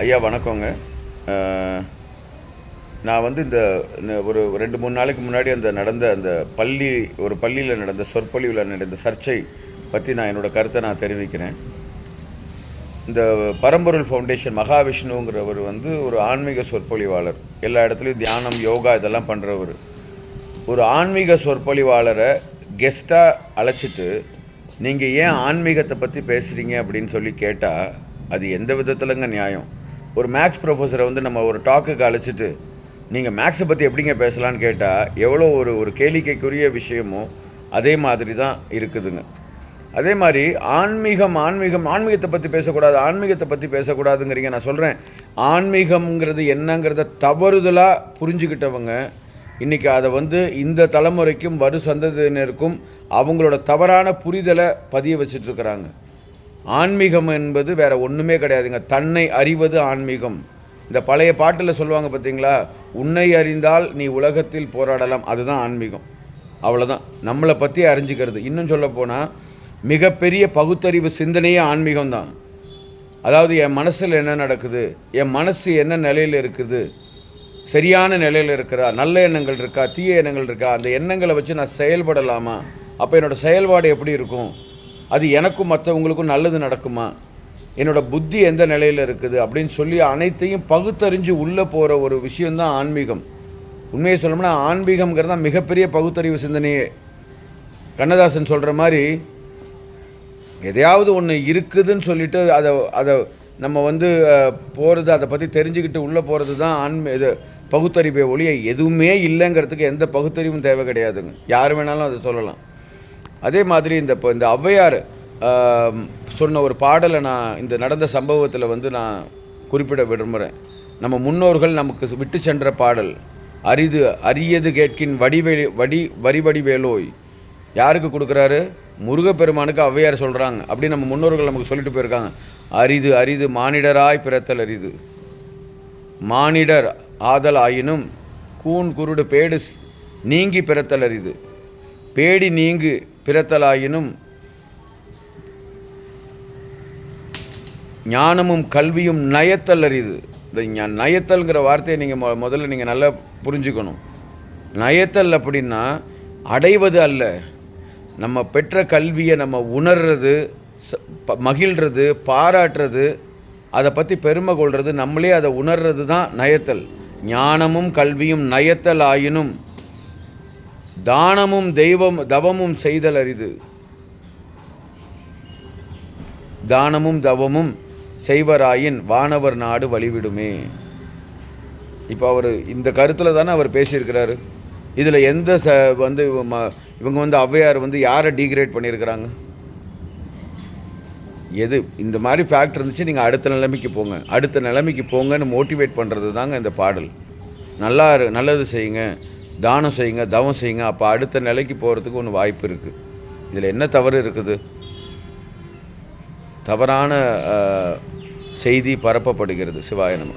ஐயா வணக்கங்க. நான் வந்து இந்த ஒரு ரெண்டு மூணு நாளைக்கு முன்னாடி அந்த நடந்த அந்த பள்ளி ஒரு பள்ளியில் நடந்த சொற்பொழிவில் நடந்த சர்ச்சை பற்றி நான் என்னோட கருத்தை நான் தெரிவிக்கிறேன். இந்த பரம்பொருள் ஃபவுண்டேஷன் மகாவிஷ்ணுங்கிறவர் வந்து ஒரு ஆன்மீக சொற்பொழிவாளர். எல்லா இடத்துலையும் தியானம் யோகா இதெல்லாம் பண்ணுறவர் ஒரு ஆன்மீக சொற்பொழிவாளரை கெஸ்ட்டாக அழைச்சிட்டு நீங்கள் ஏன் ஆன்மீகத்தை பற்றி பேசுகிறீங்க அப்படின்னு சொல்லி கேட்டால் அது எந்த விதத்துலங்க நியாயம்? ஒரு மேக்ஸ் ப்ரொஃபஸரை வந்து நம்ம ஒரு டாக்குக்கு அழைச்சிட்டு நீங்கள் மேக்ஸை பற்றி எப்படிங்க பேசலான்னு கேட்டால் எவ்வளோ ஒரு ஒரு கேளிக்கைக்குரிய விஷயமோ அதே மாதிரி தான் இருக்குதுங்க. அதே மாதிரி ஆன்மீகம் ஆன்மீகம் ஆன்மீகத்தை பற்றி பேசக்கூடாது ஆன்மீகத்தை பற்றி பேசக்கூடாதுங்கிறீங்க. நான் சொல்கிறேன் ஆன்மீகம்ங்கிறது என்னங்கிறத தவறுதலாக புரிஞ்சுக்கிட்டவங்க இன்றைக்கி அதை வந்து இந்த தலைமுறைக்கும் வரு சந்ததியினருக்கும் அவங்களோட தவறான புரிதலை பதிய வச்சிட்ருக்கிறாங்க. ஆன்மீகம் என்பது வேற ஒன்றுமே கிடையாதுங்க. தன்னை அறிவது ஆன்மீகம். இந்த பழைய பாட்டில் சொல்லுவாங்க பார்த்தீங்களா உன்னை அறிந்தால் நீ உலகத்தில் போராடலாம். அதுதான் ஆன்மீகம். அவ்வளோதான் நம்மளை பற்றி அறிஞ்சிக்கிறது. இன்னும் சொல்ல போனால் மிகப்பெரிய பகுத்தறிவு சிந்தனையே ஆன்மீகம் தான். அதாவது என் மனசில் என்ன நடக்குது? என் மனசு என்ன நிலையில் இருக்குது? சரியான நிலையில் இருக்கிறா நல்ல எண்ணங்கள் இருக்கா? தீய எண்ணங்கள் இருக்கா? அந்த எண்ணங்களை வச்சு நான் செயல்படலாமா? அப்போ என்னோடய செயல்பாடு எப்படி இருக்கும்? அது எனக்கும் மற்றவங்களுக்கும் நல்லது நடக்குமா? என்னோட புத்தி எந்த நிலையில் இருக்குது? அப்படின்னு சொல்லி அனைத்தையும் பகுத்தறிஞ்சு உள்ளே போகிற ஒரு விஷயந்தான் ஆன்மீகம். உண்மையை சொல்லணும்னா ஆன்மீகம்ங்கிறது தான் மிகப்பெரிய பகுத்தறிவு சிந்தனையே. கண்ணதாசன் சொல்கிற மாதிரி எதையாவது ஒன்று இருக்குதுன்னு சொல்லிட்டு அதை அதை நம்ம வந்து போகிறது அதை பற்றி தெரிஞ்சுக்கிட்டு உள்ளே போகிறது தான் ஆன்மீ இது பகுத்தறிவை ஒழிய எதுவுமே இல்லைங்கிறதுக்கு எந்த பகுத்தறிவும் தேவை கிடையாதுங்க. யார் வேணாலும் அதை சொல்லலாம். அதே மாதிரி இந்த இப்போ இந்த ஔவையார் சொன்ன ஒரு பாடலை நான் இந்த நடந்த சம்பவத்தில் வந்து நான் குறிப்பிட விரும்புகிறேன் நம்ம முன்னோர்கள் நமக்கு விட்டு சென்ற பாடல் அரிது அரியது கேட்கின் வடிவே வடி வரிவடி வேலோய் யாருக்கு கொடுக்குறாரு? முருகப்பெருமானுக்கு ஔவையார் சொல்கிறாங்க அப்படி நம்ம முன்னோர்கள் நமக்கு சொல்லிட்டு போயிருக்காங்க. அரிது அரிது மானிடராய் பிறத்தல் அரிது. மானிடர் ஆதல் ஆயினும் கூன் குருடு பேடு நீங்கி பிறத்தல் அரிது. பேடி நீங்கு பிறத்தலாயினும் ஞானமும் கல்வியும் நயத்தல் அறிது இந்த நயத்தல்ங்கிற வார்த்தையை நீங்கள் மொ முதல்ல நீங்கள் நல்லா புரிஞ்சுக்கணும். நயத்தல் அப்படின்னா அடைவது அல்ல. நம்ம பெற்ற கல்வியை நம்ம உணர்றது ச- மகிழ்றது பாராட்டுறது அதை பற்றி பெருமை கொள்வது நம்மளே அதை உணர்றது தான் நயத்தல். ஞானமும் கல்வியும் நயத்தல் ஆயினும் தானமும் தெய்வம் தவமும் செய்தல் அரிது. தானமும் தவமும் செய்வராயின் வானவர் நாடு வழிவிடுமே. இப்போ அவர் இந்த கருத்தில் தானே அவர் பேசியிருக்கிறாரு. இதில் எந்த ச வந்து ம- இவங்க வந்து ஔவையார் வந்து யாரை டீக்ரேட் பண்ணியிருக்கிறாங்க? எது? இந்த மாதிரி ஃபேக்ட் இருந்துச்சு நீங்கள் அடுத்த நிலைமைக்கு போங்க. அடுத்த நிலைமைக்கு போங்கன்னு மோட்டிவேட் பண்ணுறது தாங்க இந்த பாடல். நல்லா இரு நல்லது செய்யுங்க. தானம் செய்யுங்க தவம் செய்யுங்க. அப்போ அடுத்த நிலைக்கு போகிறதுக்கு ஒன்று வாய்ப்பு இருக்குது இதில் என்ன தவறு இருக்குது? தவறான செய்தி பரப்பப்படுகிறது. சிவாய நம.